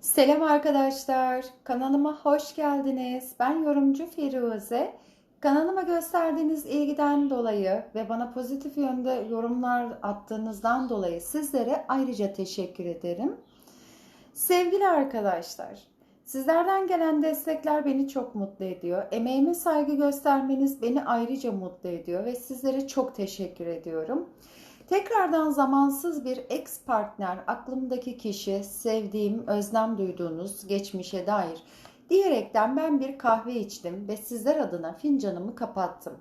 Selam arkadaşlar. Kanalıma hoş geldiniz. Ben yorumcu Firuze. Kanalıma gösterdiğiniz ilgiden dolayı ve bana pozitif yönde yorumlar attığınızdan dolayı sizlere ayrıca teşekkür ederim. Sevgili arkadaşlar, sizlerden gelen destekler beni çok mutlu ediyor. Emeğime saygı göstermeniz beni ayrıca mutlu ediyor ve sizlere çok teşekkür ediyorum. Tekrardan zamansız bir ex partner, aklımdaki kişi, sevdiğim, özlem duyduğunuz geçmişe dair diyerekten ben bir kahve içtim ve sizler adına fincanımı kapattım.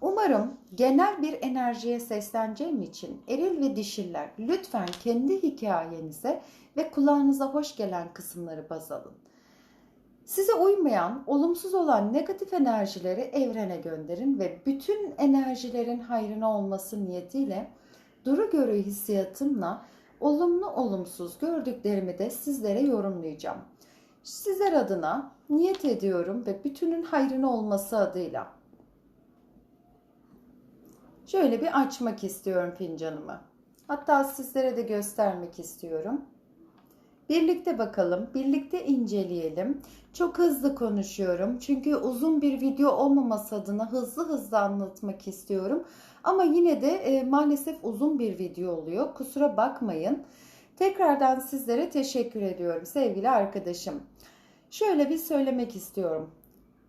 Umarım genel bir enerjiye sesleneceğim için eril ve dişiller lütfen kendi hikayenize ve kulağınıza hoş gelen kısımları baz alın. Size uymayan, olumsuz olan negatif enerjileri evrene gönderin ve bütün enerjilerin hayrına olması niyetiyle duru görü hissiyatımla olumlu olumsuz gördüklerimi de sizlere yorumlayacağım. Sizler adına niyet ediyorum ve bütünün hayrına olması adıyla. Şöyle bir açmak istiyorum fincanımı. Hatta sizlere de göstermek istiyorum. Birlikte bakalım, birlikte inceleyelim. Çok hızlı konuşuyorum çünkü uzun bir video olmaması adına hızlı hızlı anlatmak istiyorum. Ama yine de e, maalesef uzun bir video oluyor. Kusura bakmayın. Tekrardan sizlere teşekkür ediyorum sevgili arkadaşım. Şöyle bir söylemek istiyorum.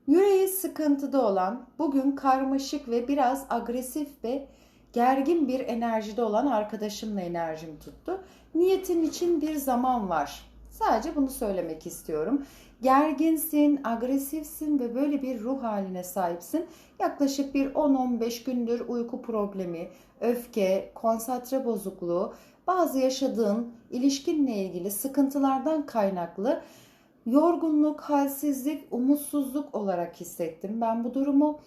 Yüreği sıkıntıda olan, bugün karmaşık ve biraz agresif ve gergin bir enerjide olan arkadaşımla enerjim tuttu. Niyetin için bir zaman var. Sadece bunu söylemek istiyorum. Gerginsin, agresifsin ve böyle bir ruh haline sahipsin. Yaklaşık bir 10-15 gündür uyku problemi, öfke, konsantre bozukluğu, bazı yaşadığın ilişkinle ilgili sıkıntılardan kaynaklı yorgunluk, halsizlik, umutsuzluk olarak hissettim ben bu durumu.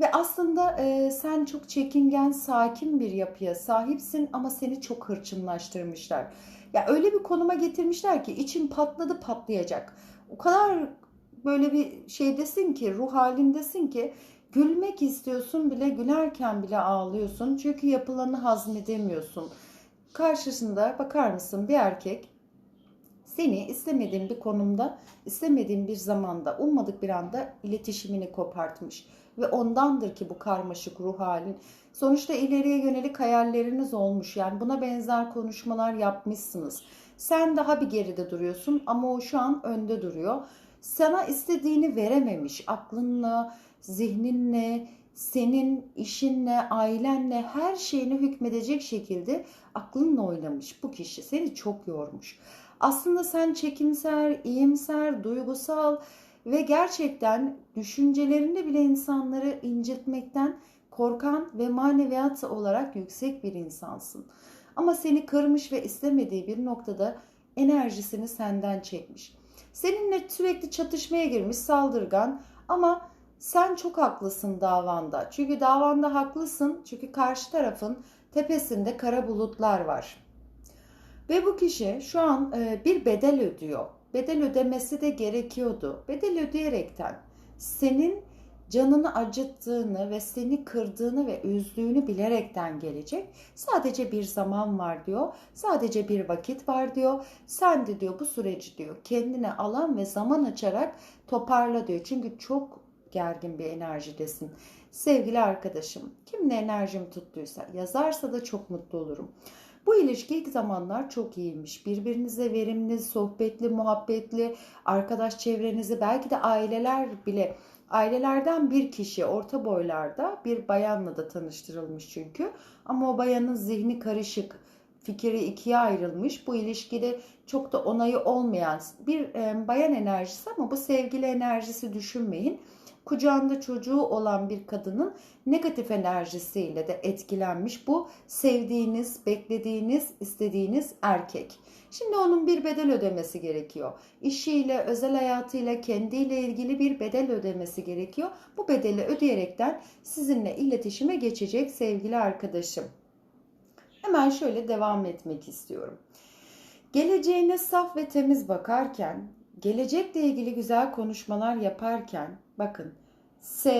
Ve aslında e, sen çok çekingen, sakin bir yapıya sahipsin ama seni çok hırçınlaştırmışlar. Ya öyle bir konuma getirmişler ki için patladı patlayacak. O kadar böyle bir şeydesin ki, ruh halindesin ki gülmek istiyorsun bile gülerken bile ağlıyorsun. Çünkü yapılanı hazmedemiyorsun. Karşısında bakar mısın bir erkek seni istemediğin bir konumda, istemediğin bir zamanda, ummadık bir anda iletişimini kopartmış. Ve ondandır ki bu karmaşık ruh halin. Sonuçta ileriye yönelik hayalleriniz olmuş. Yani buna benzer konuşmalar yapmışsınız. Sen daha bir geride duruyorsun ama o şu an önde duruyor. Sana istediğini verememiş. Aklınla, zihninle, senin işinle, ailenle her şeyini hükmedecek şekilde aklınla oynamış bu kişi. Seni çok yormuş. Aslında sen çekimser, iyimser, duygusal ve gerçekten düşüncelerinde bile insanları incitmekten korkan ve maneviyat olarak yüksek bir insansın. Ama seni kırmış ve istemediği bir noktada enerjisini senden çekmiş. Seninle sürekli çatışmaya girmiş saldırgan ama sen çok haklısın davanda. Çünkü davanda haklısın. Çünkü karşı tarafın tepesinde kara bulutlar var. Ve bu kişi şu an e, bir bedel ödüyor. Bedel ödemesi de gerekiyordu. Bedel ödeyerekten senin canını acıttığını ve seni kırdığını ve üzdüğünü bilerekten gelecek. Sadece bir zaman var diyor. Sadece bir vakit var diyor. Sen de diyor bu süreci diyor kendine alan ve zaman açarak toparla diyor. Çünkü çok gergin bir enerjidesin. Sevgili arkadaşım, kimle enerjim tuttuysa yazarsa da çok mutlu olurum. Bu ilişki ilk zamanlar çok iyiymiş. Birbirinize verimli, sohbetli, muhabbetli, arkadaş çevrenizi belki de aileler bile ailelerden bir kişi orta boylarda bir bayanla da tanıştırılmış çünkü. Ama o bayanın zihni karışık, fikri ikiye ayrılmış. Bu ilişkide çok da onayı olmayan bir bayan enerjisi ama bu sevgili enerjisi düşünmeyin kucağında çocuğu olan bir kadının negatif enerjisiyle de etkilenmiş bu sevdiğiniz, beklediğiniz, istediğiniz erkek. Şimdi onun bir bedel ödemesi gerekiyor. İşiyle, özel hayatıyla, kendiyle ilgili bir bedel ödemesi gerekiyor. Bu bedeli ödeyerekten sizinle iletişime geçecek sevgili arkadaşım. Hemen şöyle devam etmek istiyorum. Geleceğine saf ve temiz bakarken, gelecekle ilgili güzel konuşmalar yaparken bakın S,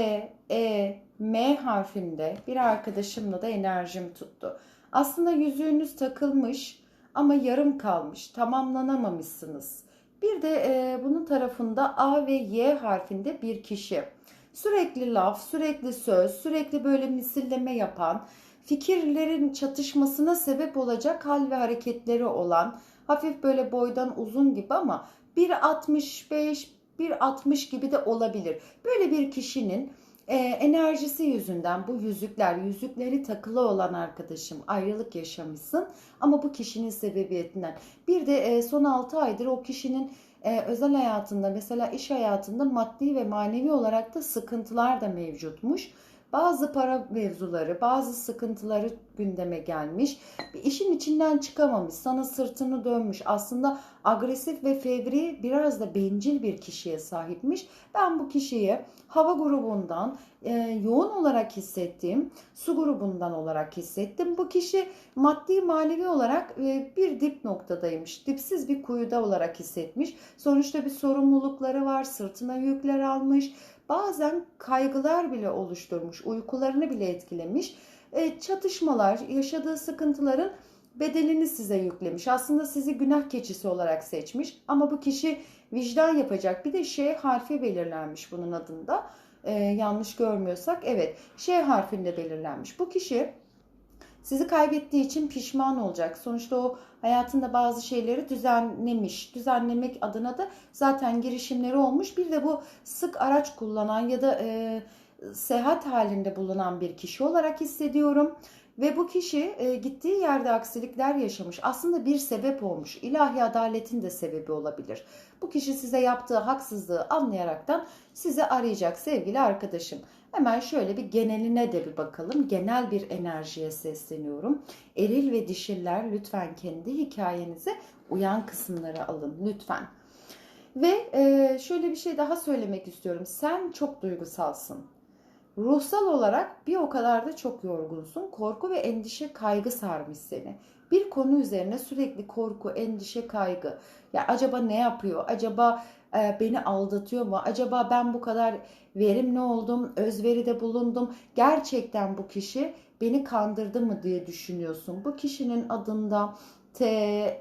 E, M harfinde bir arkadaşımla da enerjim tuttu. Aslında yüzüğünüz takılmış ama yarım kalmış, tamamlanamamışsınız. Bir de e, bunun tarafında A ve Y harfinde bir kişi. Sürekli laf, sürekli söz, sürekli böyle misilleme yapan, fikirlerin çatışmasına sebep olacak hal ve hareketleri olan, hafif böyle boydan uzun gibi ama 1.65, 1.60 gibi de olabilir. Böyle bir kişinin e, enerjisi yüzünden bu yüzükler, yüzükleri takılı olan arkadaşım ayrılık yaşamışsın ama bu kişinin sebebiyetinden. Bir de e, son 6 aydır o kişinin e, özel hayatında mesela iş hayatında maddi ve manevi olarak da sıkıntılar da mevcutmuş. Bazı para mevzuları, bazı sıkıntıları gündeme gelmiş. Bir işin içinden çıkamamış, sana sırtını dönmüş. Aslında agresif ve fevri biraz da bencil bir kişiye sahipmiş. Ben bu kişiyi hava grubundan e, yoğun olarak hissettiğim, su grubundan olarak hissettim. Bu kişi maddi manevi olarak e, bir dip noktadaymış. Dipsiz bir kuyuda olarak hissetmiş. Sonuçta bir sorumlulukları var, sırtına yükler almış. Bazen kaygılar bile oluşturmuş, uykularını bile etkilemiş. E, çatışmalar, yaşadığı sıkıntıların bedelini size yüklemiş. Aslında sizi günah keçisi olarak seçmiş ama bu kişi vicdan yapacak. Bir de şey harfi belirlenmiş bunun adında. Ee, yanlış görmüyorsak evet şey harfinde belirlenmiş. Bu kişi sizi kaybettiği için pişman olacak. Sonuçta o hayatında bazı şeyleri düzenlemiş. Düzenlemek adına da zaten girişimleri olmuş. Bir de bu sık araç kullanan ya da e, seyahat halinde bulunan bir kişi olarak hissediyorum. Ve bu kişi e, gittiği yerde aksilikler yaşamış. Aslında bir sebep olmuş. İlahi adaletin de sebebi olabilir. Bu kişi size yaptığı haksızlığı anlayaraktan sizi arayacak sevgili arkadaşım. Hemen şöyle bir geneline de bir bakalım. Genel bir enerjiye sesleniyorum. Eril ve dişiller lütfen kendi hikayenize uyan kısımları alın lütfen. Ve e, şöyle bir şey daha söylemek istiyorum. Sen çok duygusalsın. Ruhsal olarak bir o kadar da çok yorgunsun. Korku ve endişe, kaygı sarmış seni. Bir konu üzerine sürekli korku, endişe, kaygı. Ya acaba ne yapıyor? Acaba e, beni aldatıyor mu? Acaba ben bu kadar verimli oldum, özveride bulundum. Gerçekten bu kişi beni kandırdı mı diye düşünüyorsun. Bu kişinin adında T,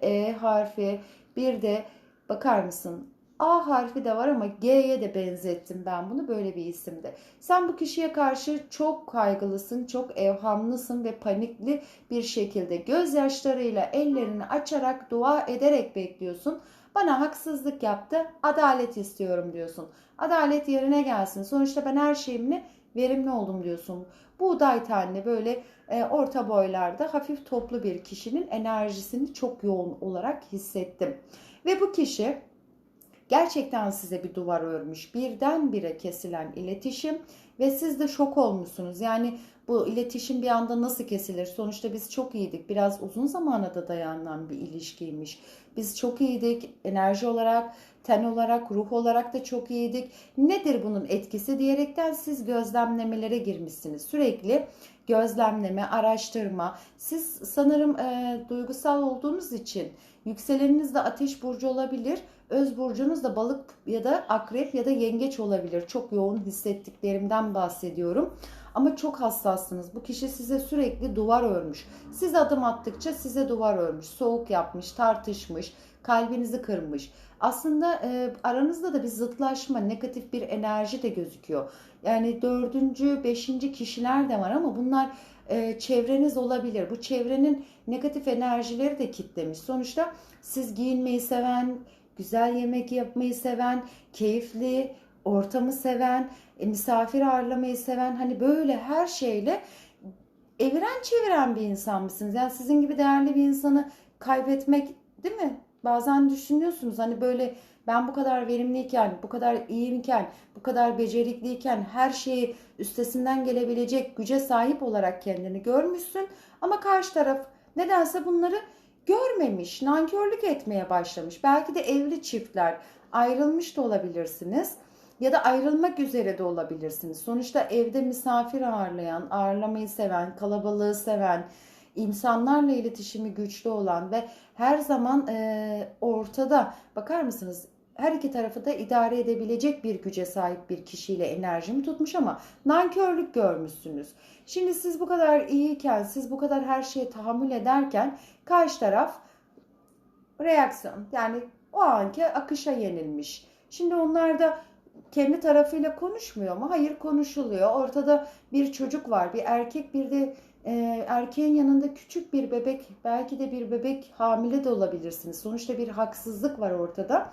E harfi bir de bakar mısın? A harfi de var ama G'ye de benzettim ben bunu böyle bir isimde. Sen bu kişiye karşı çok kaygılısın, çok evhamlısın ve panikli bir şekilde gözyaşlarıyla ellerini açarak dua ederek bekliyorsun. Bana haksızlık yaptı, adalet istiyorum diyorsun. Adalet yerine gelsin. Sonuçta ben her şeyimle verimli oldum diyorsun. Buğday tenli böyle e, orta boylarda hafif toplu bir kişinin enerjisini çok yoğun olarak hissettim. Ve bu kişi gerçekten size bir duvar örmüş. Birdenbire kesilen iletişim ve siz de şok olmuşsunuz. Yani bu iletişim bir anda nasıl kesilir? Sonuçta biz çok iyiydik. Biraz uzun zamana da dayanan bir ilişkiymiş. Biz çok iyiydik enerji olarak, ten olarak, ruh olarak da çok iyiydik. Nedir bunun etkisi diyerekten siz gözlemlemelere girmişsiniz. Sürekli gözlemleme, araştırma. Siz sanırım e, duygusal olduğunuz için yükseleniniz de ateş burcu olabilir. Öz burcunuz da balık ya da akrep ya da yengeç olabilir. Çok yoğun hissettiklerimden bahsediyorum. Ama çok hassassınız. Bu kişi size sürekli duvar örmüş. Siz adım attıkça size duvar örmüş. Soğuk yapmış, tartışmış, kalbinizi kırmış. Aslında e, aranızda da bir zıtlaşma, negatif bir enerji de gözüküyor. Yani dördüncü, beşinci kişiler de var ama bunlar e, çevreniz olabilir. Bu çevrenin negatif enerjileri de kitlemiş. Sonuçta siz giyinmeyi seven, güzel yemek yapmayı seven, keyifli ortamı seven, e, misafir ağırlamayı seven hani böyle her şeyle eviren çeviren bir insan mısınız? Yani sizin gibi değerli bir insanı kaybetmek değil mi? Bazen düşünüyorsunuz hani böyle ben bu kadar verimliyken, bu kadar iyiyken, bu kadar becerikliyken her şeyi üstesinden gelebilecek güce sahip olarak kendini görmüşsün. Ama karşı taraf nedense bunları görmemiş, nankörlük etmeye başlamış. Belki de evli çiftler ayrılmış da olabilirsiniz ya da ayrılmak üzere de olabilirsiniz. Sonuçta evde misafir ağırlayan, ağırlamayı seven, kalabalığı seven, insanlarla iletişimi güçlü olan ve her zaman e, ortada bakar mısınız? Her iki tarafı da idare edebilecek bir güce sahip bir kişiyle enerjimi tutmuş ama nankörlük görmüşsünüz. Şimdi siz bu kadar iyiyken, siz bu kadar her şeye tahammül ederken karşı taraf reaksiyon yani O anki akışa yenilmiş. Şimdi onlar da kendi tarafıyla konuşmuyor mu? Hayır konuşuluyor. Ortada bir çocuk var, bir erkek, bir de e, erkeğin yanında küçük bir bebek, belki de bir bebek hamile de olabilirsiniz. Sonuçta bir haksızlık var ortada.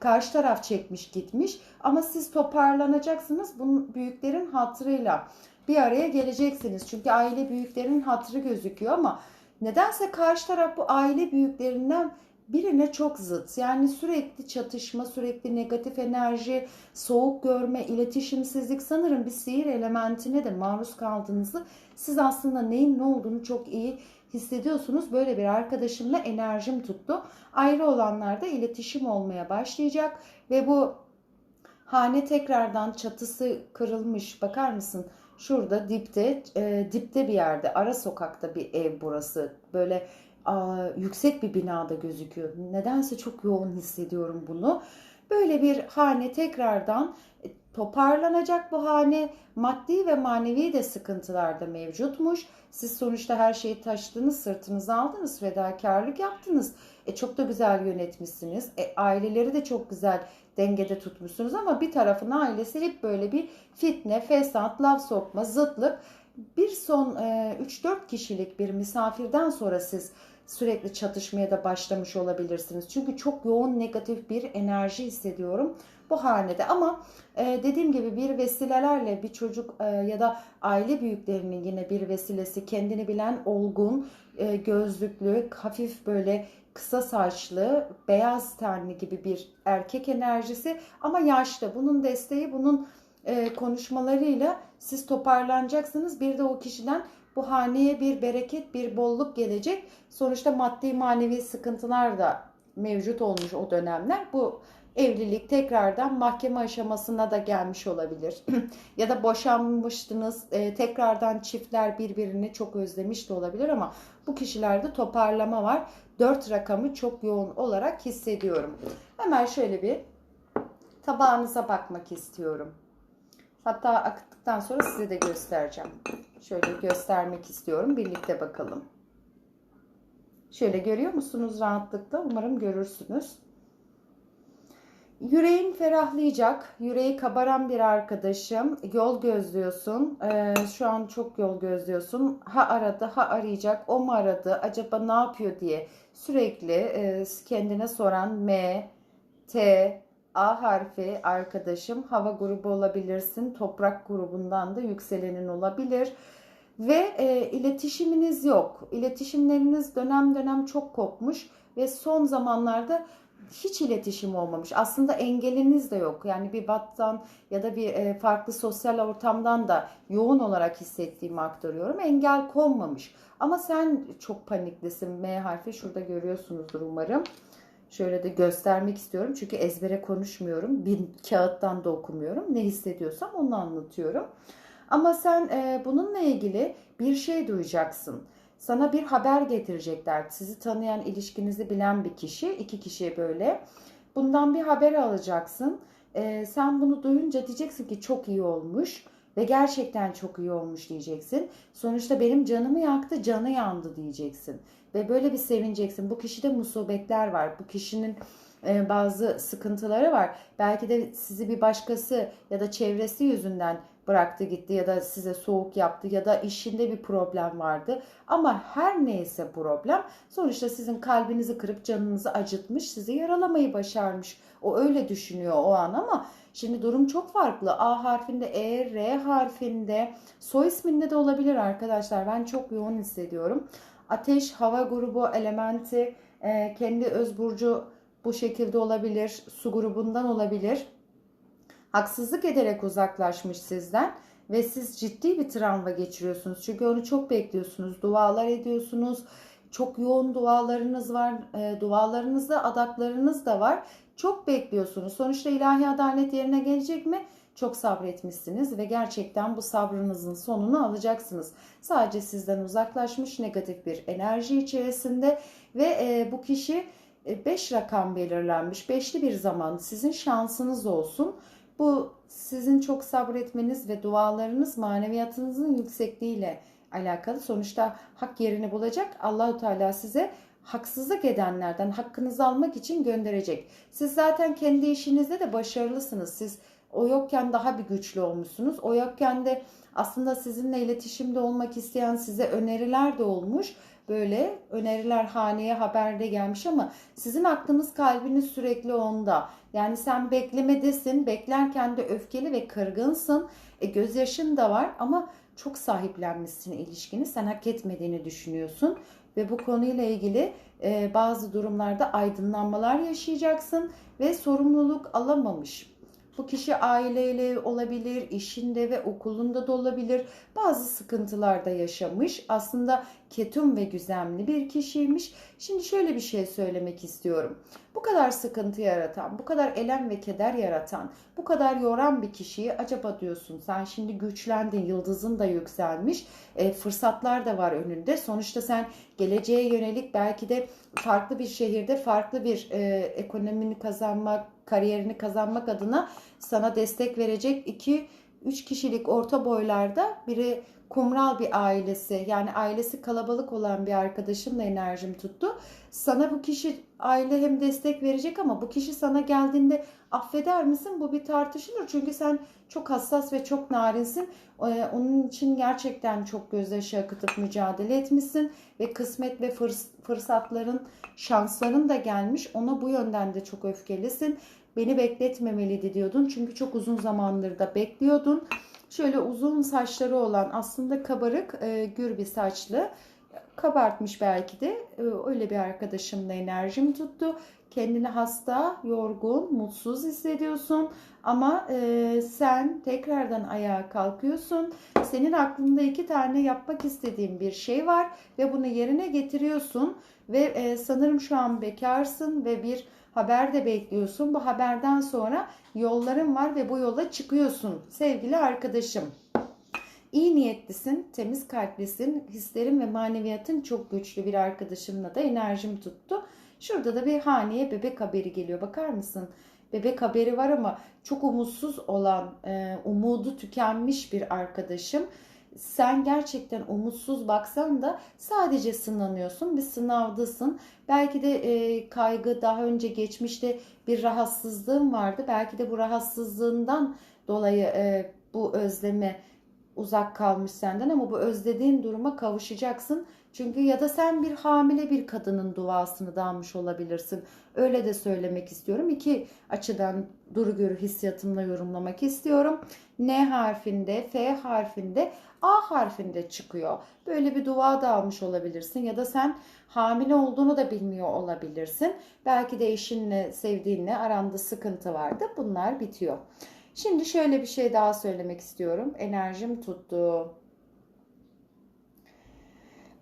Karşı taraf çekmiş gitmiş ama siz toparlanacaksınız bunun büyüklerin hatırıyla bir araya geleceksiniz. Çünkü aile büyüklerinin hatırı gözüküyor ama nedense karşı taraf bu aile büyüklerinden birine çok zıt. Yani sürekli çatışma, sürekli negatif enerji, soğuk görme, iletişimsizlik sanırım bir sihir elementine de maruz kaldığınızı siz aslında neyin ne olduğunu çok iyi hissediyorsunuz. Böyle bir arkadaşımla enerjim tuttu. Ayrı olanlarda iletişim olmaya başlayacak ve bu hane tekrardan çatısı kırılmış. Bakar mısın? Şurada dipte, e, dipte bir yerde, ara sokakta bir ev burası. Böyle yüksek bir binada gözüküyor. Nedense çok yoğun hissediyorum bunu. Böyle bir hane tekrardan e, toparlanacak bu hane maddi ve manevi de sıkıntılar da mevcutmuş. Siz sonuçta her şeyi taşıdınız, sırtınıza aldınız, fedakarlık yaptınız. E çok da güzel yönetmişsiniz. E aileleri de çok güzel dengede tutmuşsunuz ama bir tarafın ailesi hep böyle bir fitne, fesat, laf sokma, zıtlık. Bir son e, 3-4 kişilik bir misafirden sonra siz sürekli çatışmaya da başlamış olabilirsiniz. Çünkü çok yoğun negatif bir enerji hissediyorum bu hanede. Ama e, dediğim gibi bir vesilelerle bir çocuk e, ya da aile büyüklerinin yine bir vesilesi kendini bilen olgun, e, gözlüklü, hafif böyle kısa saçlı, beyaz tenli gibi bir erkek enerjisi ama yaşlı. Bunun desteği, bunun e, konuşmalarıyla siz toparlanacaksınız. Bir de o kişiden bu haneye bir bereket, bir bolluk gelecek. Sonuçta maddi manevi sıkıntılar da mevcut olmuş o dönemler. Bu evlilik tekrardan mahkeme aşamasına da gelmiş olabilir. ya da boşanmıştınız, e, tekrardan çiftler birbirini çok özlemiş de olabilir ama bu kişilerde toparlama var. 4 rakamı çok yoğun olarak hissediyorum. Hemen şöyle bir tabağınıza bakmak istiyorum. Hatta akıttıktan sonra size de göstereceğim. Şöyle göstermek istiyorum. Birlikte bakalım. Şöyle görüyor musunuz rahatlıkla? Umarım görürsünüz. Yüreğin ferahlayacak. Yüreği kabaran bir arkadaşım. Yol gözlüyorsun. Ee, şu an çok yol gözlüyorsun. Ha aradı, ha arayacak. O mu aradı? Acaba ne yapıyor diye sürekli e, kendine soran M, T, A harfi arkadaşım. Hava grubu olabilirsin. Toprak grubundan da yükselenin olabilir. Ve e, iletişiminiz yok. İletişimleriniz dönem dönem çok kopmuş ve son zamanlarda hiç iletişim olmamış. Aslında engeliniz de yok. Yani bir WhatsApp'tan ya da bir e, farklı sosyal ortamdan da yoğun olarak hissettiğimi aktarıyorum. Engel konmamış. Ama sen çok paniklisin. M harfi şurada görüyorsunuzdur umarım. Şöyle de göstermek istiyorum. Çünkü ezbere konuşmuyorum. Bir kağıttan da okumuyorum. Ne hissediyorsam onu anlatıyorum. Ama sen e, bununla ilgili bir şey duyacaksın. Sana bir haber getirecekler. Sizi tanıyan, ilişkinizi bilen bir kişi, iki kişi böyle. Bundan bir haber alacaksın. E, sen bunu duyunca diyeceksin ki çok iyi olmuş ve gerçekten çok iyi olmuş diyeceksin. Sonuçta benim canımı yaktı, canı yandı diyeceksin. Ve böyle bir sevineceksin. Bu kişide musibetler var. Bu kişinin e, bazı sıkıntıları var. Belki de sizi bir başkası ya da çevresi yüzünden bıraktı gitti ya da size soğuk yaptı ya da işinde bir problem vardı. Ama her neyse problem sonuçta sizin kalbinizi kırıp canınızı acıtmış, sizi yaralamayı başarmış. O öyle düşünüyor o an ama şimdi durum çok farklı. A harfinde, E, R harfinde, soy isminde de olabilir arkadaşlar. Ben çok yoğun hissediyorum. Ateş, hava grubu, elementi, e, kendi öz burcu bu şekilde olabilir. Su grubundan olabilir haksızlık ederek uzaklaşmış sizden ve siz ciddi bir travma geçiriyorsunuz. Çünkü onu çok bekliyorsunuz, dualar ediyorsunuz. Çok yoğun dualarınız var. E, dualarınızda adaklarınız da var. Çok bekliyorsunuz. Sonuçta ilahi adalet yerine gelecek mi? Çok sabretmişsiniz ve gerçekten bu sabrınızın sonunu alacaksınız. Sadece sizden uzaklaşmış negatif bir enerji içerisinde ve e, bu kişi 5 rakam belirlenmiş. Beşli bir zaman sizin şansınız olsun. Bu sizin çok sabretmeniz ve dualarınız maneviyatınızın yüksekliğiyle alakalı. Sonuçta hak yerini bulacak. Allahu Teala size haksızlık edenlerden hakkınızı almak için gönderecek. Siz zaten kendi işinizde de başarılısınız. Siz o yokken daha bir güçlü olmuşsunuz. O yokken de aslında sizinle iletişimde olmak isteyen size öneriler de olmuş. Böyle öneriler haneye haberde gelmiş ama sizin aklınız kalbiniz sürekli onda. Yani sen beklemedesin. Beklerken de öfkeli ve kırgınsın. E, gözyaşın da var ama çok sahiplenmişsin ilişkini. Sen hak etmediğini düşünüyorsun. Ve bu konuyla ilgili bazı durumlarda aydınlanmalar yaşayacaksın. Ve sorumluluk alamamış bu kişi aileyle olabilir, işinde ve okulunda da olabilir. Bazı sıkıntılarda yaşamış. Aslında ketum ve güzemli bir kişiymiş. Şimdi şöyle bir şey söylemek istiyorum. Bu kadar sıkıntı yaratan, bu kadar elem ve keder yaratan, bu kadar yoran bir kişiyi acaba diyorsun sen şimdi güçlendin, yıldızın da yükselmiş, e, fırsatlar da var önünde. Sonuçta sen geleceğe yönelik belki de farklı bir şehirde farklı bir e, ekonomini kazanmak, kariyerini kazanmak adına sana destek verecek iki üç kişilik orta boylarda biri kumral bir ailesi yani ailesi kalabalık olan bir arkadaşımla enerjim tuttu. Sana bu kişi aile hem destek verecek ama bu kişi sana geldiğinde affeder misin? Bu bir tartışılır. Çünkü sen çok hassas ve çok narinsin. Ee, onun için gerçekten çok gözyaşı akıtıp mücadele etmişsin ve kısmet ve fırsatların, şansların da gelmiş. Ona bu yönden de çok öfkelisin beni bekletmemeliydi diyordun. Çünkü çok uzun zamandır da bekliyordun. Şöyle uzun saçları olan aslında kabarık e, gür bir saçlı. Kabartmış belki de. E, öyle bir arkadaşımla enerjim tuttu. Kendini hasta, yorgun, mutsuz hissediyorsun. Ama e, sen tekrardan ayağa kalkıyorsun. Senin aklında iki tane yapmak istediğin bir şey var ve bunu yerine getiriyorsun. Ve e, sanırım şu an bekarsın ve bir haber de bekliyorsun. Bu haberden sonra yolların var ve bu yola çıkıyorsun sevgili arkadaşım. İyi niyetlisin, temiz kalplisin, hislerin ve maneviyatın çok güçlü bir arkadaşımla da enerjim tuttu. Şurada da bir haneye bebek haberi geliyor. Bakar mısın? Bebek haberi var ama çok umutsuz olan, e, umudu tükenmiş bir arkadaşım sen gerçekten umutsuz baksan da sadece sınanıyorsun. Bir sınavdasın. Belki de e, kaygı daha önce geçmişte bir rahatsızlığın vardı. Belki de bu rahatsızlığından dolayı e, bu özleme uzak kalmış senden ama bu özlediğin duruma kavuşacaksın. Çünkü ya da sen bir hamile bir kadının duasını da almış olabilirsin. Öyle de söylemek istiyorum. İki açıdan duru görü hissiyatımla yorumlamak istiyorum. N harfinde, F harfinde, A harfinde çıkıyor. Böyle bir dua da almış olabilirsin ya da sen hamile olduğunu da bilmiyor olabilirsin. Belki de eşinle, sevdiğinle aranda sıkıntı vardı. Bunlar bitiyor. Şimdi şöyle bir şey daha söylemek istiyorum. Enerjim tuttu.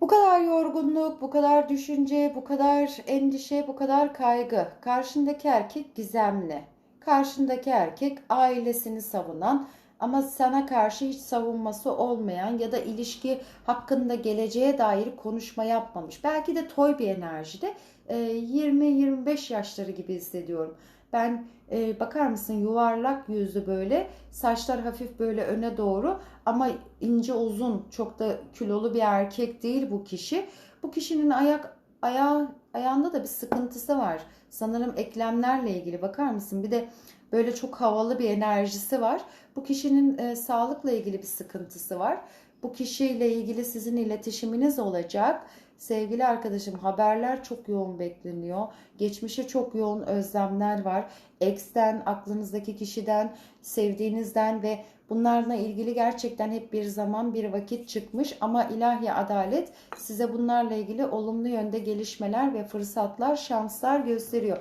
Bu kadar yorgunluk, bu kadar düşünce, bu kadar endişe, bu kadar kaygı. Karşındaki erkek gizemli. Karşındaki erkek ailesini savunan ama sana karşı hiç savunması olmayan ya da ilişki hakkında geleceğe dair konuşma yapmamış. Belki de toy bir enerjide 20-25 yaşları gibi hissediyorum. Ben e, bakar mısın yuvarlak yüzlü böyle saçlar hafif böyle öne doğru ama ince uzun çok da kilolu bir erkek değil bu kişi. Bu kişinin ayak ayağı ayağında da bir sıkıntısı var. Sanırım eklemlerle ilgili bakar mısın? Bir de böyle çok havalı bir enerjisi var. Bu kişinin e, sağlıkla ilgili bir sıkıntısı var. Bu kişiyle ilgili sizin iletişiminiz olacak Sevgili arkadaşım haberler çok yoğun bekleniyor. Geçmişe çok yoğun özlemler var. Ex'ten, aklınızdaki kişiden, sevdiğinizden ve bunlarla ilgili gerçekten hep bir zaman bir vakit çıkmış ama ilahi adalet size bunlarla ilgili olumlu yönde gelişmeler ve fırsatlar, şanslar gösteriyor.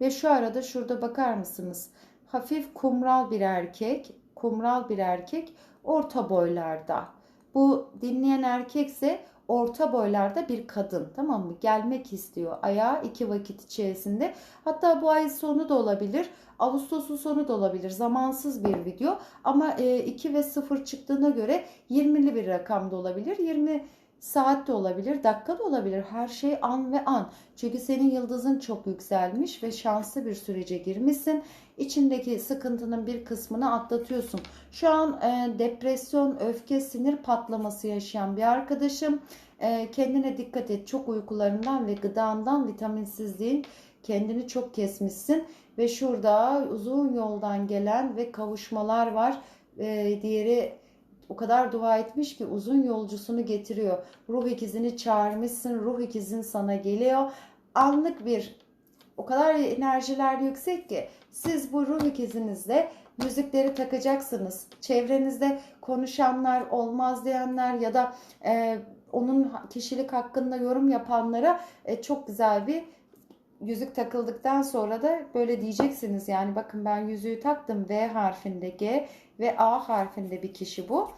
Ve şu arada şurada bakar mısınız? Hafif kumral bir erkek, kumral bir erkek orta boylarda. Bu dinleyen erkekse orta boylarda bir kadın tamam mı? Gelmek istiyor ayağa iki vakit içerisinde. Hatta bu ay sonu da olabilir. Ağustos'un sonu da olabilir. Zamansız bir video ama 2 e, ve 0 çıktığına göre 20'li bir rakam da olabilir. 20 Saat de olabilir, dakika da olabilir. Her şey an ve an. Çünkü senin yıldızın çok yükselmiş ve şanslı bir sürece girmişsin. İçindeki sıkıntının bir kısmını atlatıyorsun. Şu an e, depresyon, öfke, sinir patlaması yaşayan bir arkadaşım. E, kendine dikkat et. Çok uykularından ve gıdandan, vitaminsizliğin kendini çok kesmişsin. Ve şurada uzun yoldan gelen ve kavuşmalar var. E, diğeri o kadar dua etmiş ki uzun yolcusunu getiriyor. Ruh ikizini çağırmışsın, ruh ikizin sana geliyor. Anlık bir o kadar enerjiler yüksek ki siz bu ruh ikizinizle müzikleri takacaksınız. Çevrenizde konuşanlar, olmaz diyenler ya da e, onun kişilik hakkında yorum yapanlara e, çok güzel bir yüzük takıldıktan sonra da böyle diyeceksiniz yani bakın ben yüzüğü taktım V harfinde G ve A harfinde bir kişi bu.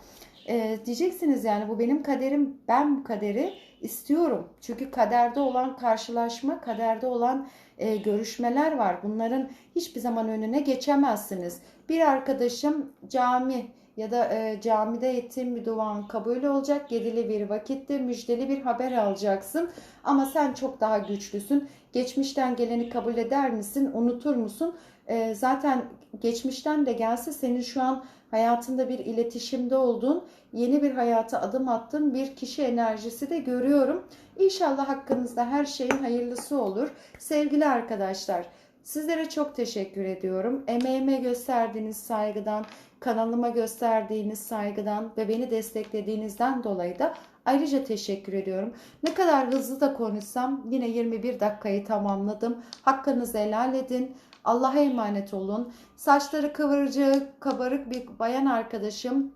Ee, diyeceksiniz yani bu benim kaderim ben bu kaderi istiyorum. Çünkü kaderde olan karşılaşma, kaderde olan e, görüşmeler var. Bunların hiçbir zaman önüne geçemezsiniz. Bir arkadaşım cami ya da e, camide ettiğim bir duan kabul olacak. Gedili bir vakitte müjdeli bir haber alacaksın. Ama sen çok daha güçlüsün. Geçmişten geleni kabul eder misin? Unutur musun? E, zaten geçmişten de gelse senin şu an hayatında bir iletişimde olduğun, yeni bir hayata adım attığın bir kişi enerjisi de görüyorum. İnşallah hakkınızda her şeyin hayırlısı olur. Sevgili arkadaşlar, sizlere çok teşekkür ediyorum. Emeğime gösterdiğiniz saygıdan, kanalıma gösterdiğiniz saygıdan ve beni desteklediğinizden dolayı da ayrıca teşekkür ediyorum. Ne kadar hızlı da konuşsam yine 21 dakikayı tamamladım. Hakkınızı helal edin. Allah'a emanet olun. Saçları kıvırcık, kabarık bir bayan arkadaşım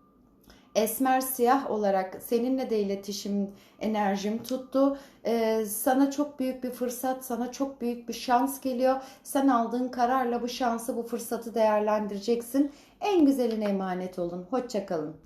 esmer siyah olarak seninle de iletişim enerjim tuttu. Ee, sana çok büyük bir fırsat, sana çok büyük bir şans geliyor. Sen aldığın kararla bu şansı, bu fırsatı değerlendireceksin. En güzeline emanet olun. Hoşçakalın.